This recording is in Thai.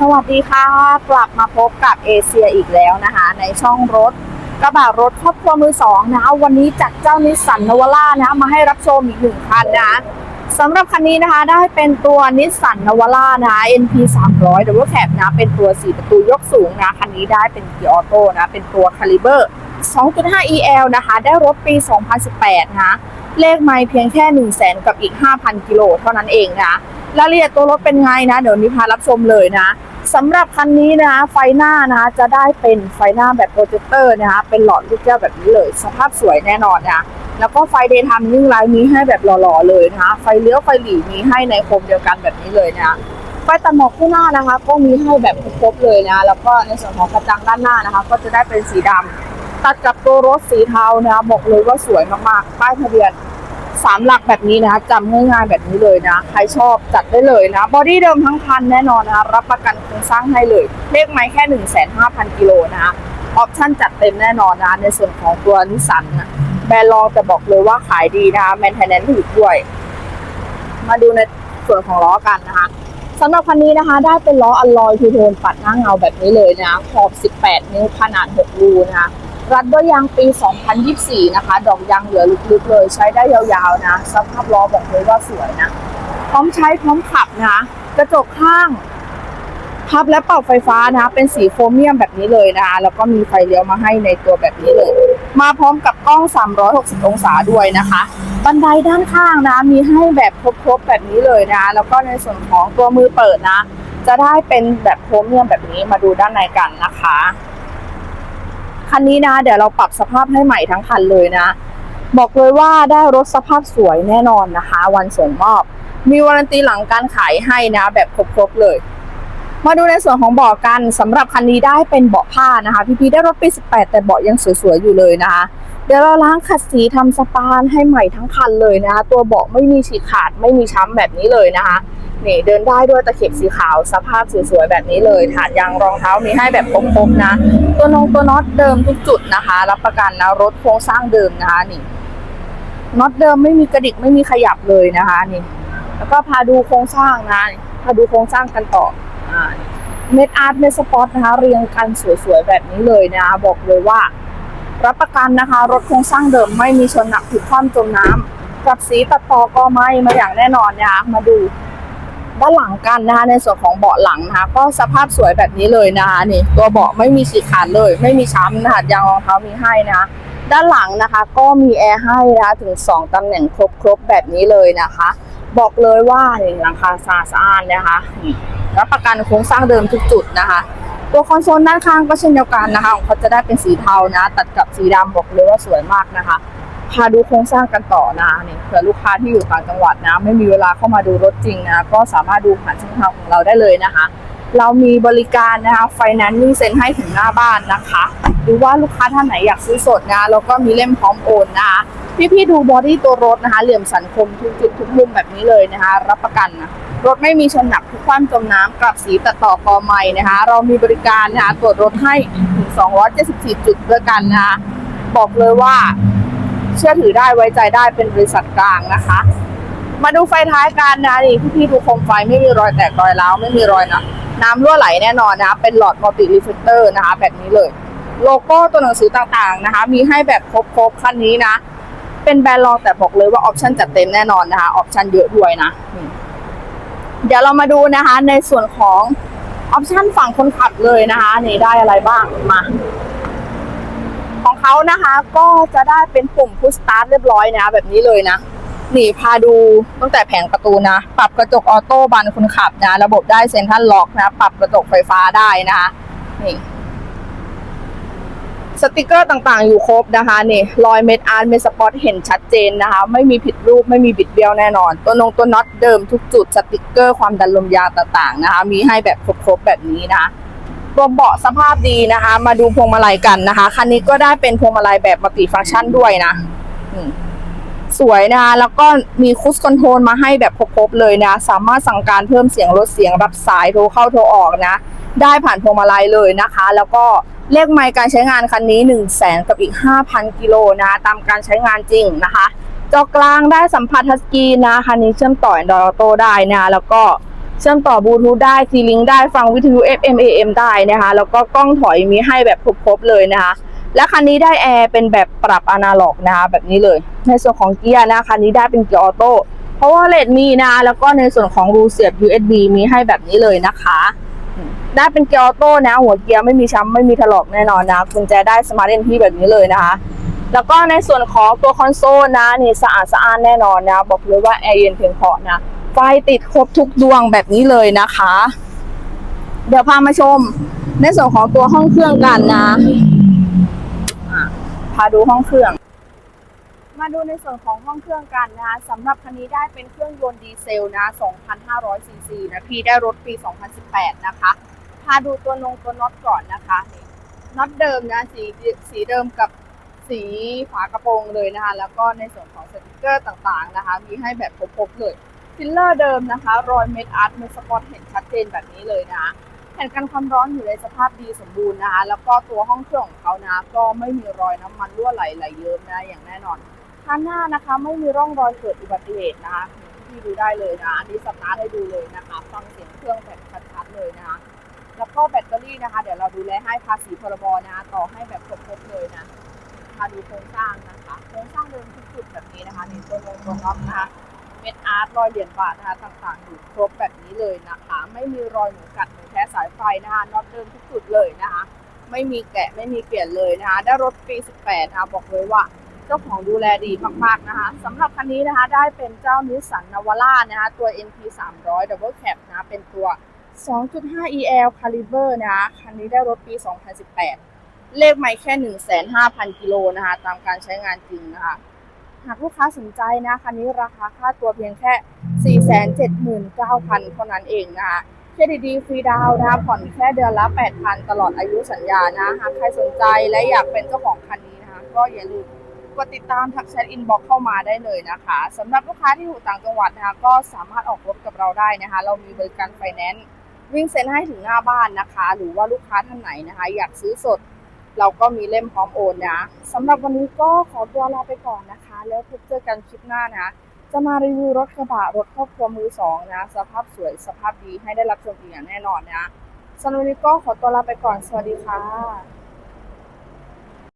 สวัสดีค่ะ กลับมาพบกับเอเชียอีกแล้วนะคะ ในช่องรถ กระบะรถครอบครัวมือสองนะคะวันนี้จัดเจ้านิสสันนวล่านะมาให้รับชมอีกหนึ่งคันนะคะสำหรับคันนี้นะคะได้เป็นตัวนิสสันนวล่านะคะ NP 300หรือว่าแคบนะเป็นตัว 4 ประตูยกสูงนะคันนี้ได้เป็นเกียร์ออโต้นะเป็นตัวคาลิเบอร์ 2.5 EL นะคะ ได้รถปี 2018 นะคะเลขไม่เพียงแค่ 1 0 0 0 0แกับอีก 5,000 กิโลเท่านั้นเองนะคะรายละเอียดตัวรถเป็นไงนะ เดี๋ยวนี้พารับชมเลยนะ สำหรับคันนี้นะคะไฟหน้านะคะจะได้เป็นไฟหน้าแบบโปรเจคเตอร์นะคะเป็นหลอดลูกแก้วแบบนี้เลย สภาพสวยแน่นอนนะแล้วก็ไฟเดย์ทำนิ่งไลท์มีให้แบบหล่อๆเลยนะคะไฟเลี้ยวไฟหลีมีให้ในโคมเดียวกันแบบนี้เลยนะคะไฟตัดหมอกคู่หน้านะคะ ก็มีให้แบบครบเลยนะแล้วก็ในส่วนของกระจังด้านหน้านะคะ ก็จะได้เป็นสีดำตัดกับตัวรถสีเทานะคะบอกเลยว่าสวยมากๆป้ายทะเบียน สามหลักแบบนี้นะคะจำง่ายๆแบบนี้เลยนะ ใครชอบจัดได้เลยนะบอดี้เดิมทั้งคันแน่นอนนะคะรับประกันโครงสร้างให้เลย เลขไม้แค่ 1 5 0 0 0 กิโลนะคะออปชั่นจัดเต็มแน่นอนนะในส่วนของตัวนิสสันนะแบรนด์รองแต่บอกเลยว่าขายดีนะคะแมนเทนแนนซ์ถูกด้วย มาดูในส่วนของล้อกันนะคะสำหรับคันนี้นะคะ ได้เป็นล้ออัลลอยทูโทนปัดหน้าเงาแบบนี้เลยนะขอบ 18 นิ้วขนาด 6 รูนะคะ รัดด้วยยางปี 2024 นะคะ ดอกยางเหลือลึกๆเลย ใช้ได้ยาวๆนะ สภาพล้อบอกเลยว่าสวยนะ พร้อมใช้พร้อมขับนะ กระจกข้างพับและเป่าไฟฟ้านะคะเป็นสีโครเมียมแบบนี้เลยนะคะ แล้วก็มีไฟเลี้ยวมาให้ในตัวแบบนี้เลย มาพร้อมกับกล้อง 360 องศาด้วยนะคะ บันไดด้านข้างนะ มีให้แบบครบๆแบบนี้เลยนะ แล้วก็ในส่วนของตัวมือเปิดนะ จะได้เป็นแบบโครเมียมแบบนี้มาดูด้านในกันนะคะ คันนี้นะ เดี๋ยวเราปรับสภาพให้ใหม่ทั้งคันเลยนะ บอกเลยว่าได้รถสภาพสวยแน่นอนนะคะ วันส่งมอบ มีวารันตีหลังการขายให้นะ แบบครบๆเลย มาดูในส่วนของเบาะกันสำหรับคันนี้ได้เป็นเบาะผ้านะคะ พี่ๆได้รถปี 18 แต่เบาะยังสวยๆอยู่เลยนะคะ เดี๋ยวเราล้างขัดสีทำสปานให้ใหม่ทั้งคันเลยนะคะ ตัวเบาะไม่มีฉีกขาดไม่มีช้ำแบบนี้เลยนะคะนี่เดินได้ด้วยตะเข็บสีขาวสภาพสวยๆแบบนี้เลยถาดยางรองเท้ามีให้แบบครบๆนะ ตัวนงตัวน็อตเดิมทุกจุดนะคะ รับประกันนะรถโครงสร้างเดิมนะคะนี่น็อตเดิมไม่มีกระดิกไม่มีขยับเลยนะคะนี่ แล้วก็พาดูโครงสร้างนะพาดูโครงสร้างกันต่อเม็ดอาร์ตเม็ดสปอตนะคะเรียงกันสวยๆแบบนี้เลยนะคะบอกเลยว่า รับประกันนะคะ รถโครงสร้างเดิมไม่มีชนหนักผิดคว่ำจมน้ำกับสีตัดต่อก็ไม่มาอย่างแน่นอนนะคะมาดูด้านหลังกันนะคะในส่วนของเบาะหลังนะคะก็สภาพสวยแบบนี้เลยนะคะนี่ตัวเบาะไม่มีฉีขาดเลย ไม่มีช้ำนะคะยางรองเท้ามีให้นะคะด้านหลังนะคะก็มีแอร์ให้นะคะถึง 2 ตำแหน่งครบๆแบบนี้เลยนะคะ บอกเลยว่านี่หลังคาสะอาดสะอ้านนะคะรับประกันโครงสร้างเดิมทุกจุดนะคะ ตัวคอนโซลด้านข้างก็เช่นเดียวกันนะคะของเขาจะได้เป็นสีเทานะ ตัดกับสีดำบอกเลยว่าสวยมากนะคะพาดูโครงสร้างกันต่อนะนี่เผื่อลูกค้าที่อยู่ต่างจังหวัดนะ ไม่มีเวลาเข้ามาดูรถจริงนะ ก็สามารถดูผ่านช่องทางของเราได้เลยนะคะ เรามีบริการนะคะไฟแนนซ์เซ็นให้ถึงหน้าบ้านนะคะ หรือว่าลูกค้าท่านไหนอยากซื้อสดนะแล้วก็มีเล่มพร้อมโอนนะคะพี่ๆดูบอดี้ตัวรถนะคะ เหลี่ยมสันคมทุกจุดทุกมุมแบบนี้เลยนะคะ รับประกันนะ รถไม่มีชนหนักทุกความจมน้ำกลับสีตัดต่อกอไม้นะคะ เรามีบริการนะคะตรวจรถให้ถึง 274 จุดด้วยกันนะคะบอกเลยว่าเชื่อถือได้ไว้ใจได้เป็นบริษัทกลางนะคะ มาดูไฟท้ายกันนะนี่พี่ๆดูโคมไฟไม่มีรอยแตกรอยร้าวไม่มีรอยนะน้ำรั่วไหลแน่นอนนะคะเป็นหลอดมัลติรีเฟลเตอร์นะคะ แบบนี้เลย โลโก้ตัวหนังสือต่างๆนะคะ มีให้แบบครบๆคันนี้นะ เป็นแบรนด์รองแต่บอกเลยว่าออปชั่นจัดเต็มแน่นอนนะคะออปชั่นเยอะด้วยนะ เดี๋ยวเรามาดูนะคะในส่วนของออปชันฝั่งคนขับเลยนะคะนี่ได้อะไรบ้างมา ของเขานะคะก็จะได้เป็นปุ่มพุชสตาร์ทเรียบร้อยนะ แบบนี้เลยนะนี่พาดูตั้งแต่แผงประตูนะ ปรับกระจกออโต้บานคนขับนะ ระบบได้เซ็นทรัลล็อกนะ ปรับกระจกไฟฟ้าได้นะคะนี่ สติกเกอร์ต่างๆ อยู่ครบนะคะนี่รอยเม็ดอาร์ตเม็ดสปอตเห็นชัดเจนนะคะ ไม่มีผิดรูปไม่มีบิดเบี้ยวแน่นอน ตัวนงตัวน็อตเดิมทุกจุดสติกเกอร์ความดันลมยางต่างๆนะคะ มีให้แบบครบๆแบบนี้นะคะตัวเบาะสภาพดีนะคะ มาดูพวงมาลัยกันนะคะคันนี้ก็ได้เป็นพวงมาลัยแบบมัลติฟังก์ชันด้วยนะสวยนะคะแล้วก็มีคุชคอนโทรลมาให้แบบครบๆเลยนะ สามารถสั่งการเพิ่มเสียงลดเสียงรับสายโทรเข้าโทรออกนะ ได้ผ่านพวงมาลัยเลยนะคะ แล้วก็ เลขไมล์การใช้งานคันนี้ 1 0 0 0 0แสนกับอีก 5,000 กิโลนะตามการใช้งานจริงนะคะจอกลางได้สัมผัสทัชสกรีนนะคันนี้เชื่อมต่อ Android Auto ได้นะแล้วก็เชื่อมต่อบลูทูธได้ซีลิงได้ฟังวิทยุ FM AM ได้นะคะแล้วก็กล้องถอยมีให้แบบครบๆเลยนะคะและคันนี้ได้แอร์เป็นแบบปรับอนาล็อกนะคะแบบนี้เลย ในส่วนของเกียร์นะคันนี้ได้เป็นเกียร์ออโต้เพราะว่าเลดมีนะแล้วก็ในส่วนของรูเสียบ USB มีให้แบบนี้เลยนะคะ ได้เป็นเกียร์ออโต้นะ หัวเกียร์ไม่มีช้ำไม่มีถลอกแน่นอนนะกุญแจได้สมาร์ทเอนที่แบบนี้เลยนะคะ แล้วก็ในส่วนของตัวคอนโซลนะนี่สะอาดสะอ้านแน่นอนนะ บอกเลยว่าแอร์เย็นเพียงพอนะไฟติดครบทุกดวงแบบนี้เลยนะคะ เดี๋ยวพามาชม ในส่วนของตัวห้องเครื่องกันนะพาดูห้องเครื่องมาดูในส่วนของห้องเครื่องกันนะสำหรับคันนี้ได้เป็นเครื่องยนต์ดีเซลนะ 2,500ซีซีนะพี่ได้รถปี 2018 นะคะ พาดูตัวนงตัวน็อตก่อนนะคะน็อตเดิมนะสีสีเดิมกับสีฝากระโปรงเลยนะคะ แล้วก็ในส่วนของสติกเกอร์ต่างๆนะคะ มีให้แบบครบๆเลยฟิลเลอร์เดิมนะคะรอยเม็ดอาร์ตเม็ดสปอตเห็นชัดเจนแบบนี้เลยนะแผ่นกันความร้อนอยู่ในสภาพดีสมบูรณ์นะคะ แล้วก็ตัวห้องเครื่องของเขานะ ก็ไม่มีรอยน้ำมันรั่วไหลไหลเยิ้มนะอย่างแน่นอนข้างหน้านะคะ ไม่มีร่องรอยเกิดอุบัติเหตุนะคะที่ดูได้เลยนะอันนี้สตาร์ทให้ดูเลยนะคะ ฟังเสียงเครื่องแบบชัดๆเลยนะคะ แล้วก็แบตเตอรี่นะคะ เดี๋ยวเราดูแลให้ภาษีพรบนะคะต่อให้แบบครบๆเลยนะมาดูโครงสร้างนะคะ โครงสร้างเดิมทุกจุดแบบนี้นะคะนี่ตัวลงตัวน็อตนะคะเม็ดอาร์ตรอยเหรียญบาทนะคะต่างๆอยู่ครบแบบนี้เลยนะคะ ไม่มีรอยหนูกัดหนูแท้สายไฟนะคะน็อตเดิมทุกจุดเลยนะคะ ไม่มีแกะไม่มีเปลี่ยนเลยนะคะ ได้รถปี 18นะคะบอกเลยว่าเจ้าของดูแลดีมากๆนะคะสำหรับคันนี้นะคะได้เป็นเจ้านิสสันนาวาร่านะคะตัว NP 300 Double Cab นะเป็นตัว 2.5 EL Caliber นะคะคันนี้ได้รถปี 2018 เลขไม่แค่ 1,500,000 กิโลนะคะ ตามการใช้งานจริงนะคะ หากลูกค้าสนใจนะคันนี้ราคาค่าตัวเพียงแค่ 479,000 เท่านั้นเองนะคะเครดิตดีฟรีดาวน์นะคะผ่อนแค่เดือนละ 8,000 ตลอดอายุสัญญานะ หากใครสนใจและอยากเป็นเจ้าของคันนี้นะคะ ก็อย่าลืมกดติดตามทักแชทอินบ็อกเข้ามาได้เลยนะคะสำหรับลูกค้าที่อยู่ต่างจังหวัดนะคะก็สามารถออกรถกับเราได้นะคะ เรามีบริการไฟแนนซ์ วิ่งเซ็นให้ถึงหน้าบ้านนะคะ หรือว่าลูกค้าท่านไหนนะคะ อยากซื้อสด เราก็มีเล่มพร้อมโอนนะสำหรับวันนี้ก็ขอตัวลาไปก่อนนะคะ แล้วพบเจอกันคลิปหน้านะ จะมารีวิวรถกระบะรถครอบครัวมือสองนะ สภาพสวยสภาพดีให้ได้รับชมอีกอย่างแน่นอนนะสำหรับวันนี้ก็ขอตัวลาไปก่อน สวัสดีค่ะ